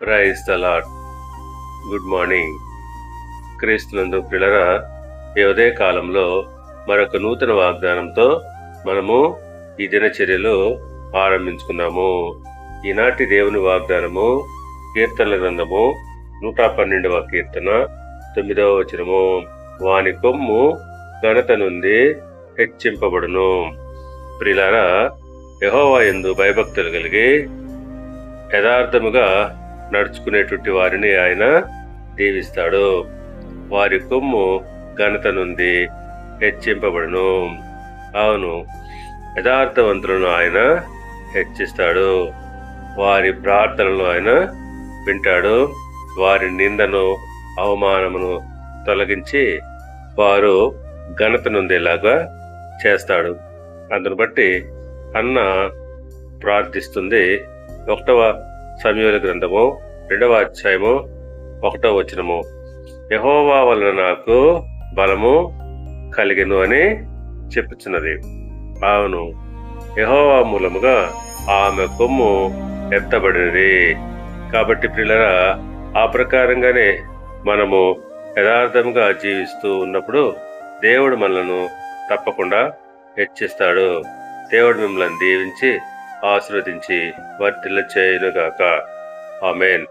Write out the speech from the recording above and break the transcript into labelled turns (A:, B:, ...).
A: Praise తలాడ్ good morning. క్రీస్తునందు పిల్లరా ఈ ఉదయ కాలంలో మరొక నూతన వాగ్దానంతో మనము ఈ దినచర్యలు ఆరంభించుకున్నాము ఈనాటి దేవుని వాగ్దానము కీర్తనల గ్రంథము నూట పన్నెండవ కీర్తన తొమ్మిదవ వచనము. వాని కొమ్ము ఘనత నుండి హెచ్చింపబడును. ప్రిలారా యహోవా ఎందు భయభక్తులు కలిగి యథార్థముగా నడుచుకునేటువంటి వారిని ఆయన దీవిస్తాడు. వారి కొమ్ము ఘనత నుండి హెచ్చింపబడును. అవును యథార్థవంతులను ఆయన హెచ్చిస్తాడు. వారి ప్రార్థనలు ఆయన వింటాడు. వారి నిందను అవమానమును తొలగించి వారు ఘనత నుండేలాగా చేస్తాడు. అందును బట్టి అన్న ప్రార్థిస్తుంది. ఒకటవ సమయాల గ్రంథము రెండవ అధ్యాయము ఒకటో వచనము. యహోవా వలన నాకు బలము కలిగెను అని చెప్పుచున్నది. అవును యహోవా మూలముగా ఆమె కొమ్ము ఎత్తబడినది. కాబట్టి పిల్లరా ఆ ప్రకారంగానే మనము యథార్థంగా జీవిస్తూ ఉన్నప్పుడు దేవుడు మనలను తప్పకుండా హెచ్చిస్తాడు. దేవుడు మిమ్మల్ని దీవించి ఆశీర్వదించి వర్తిల్ల చేయునుగాక ఆమెన్.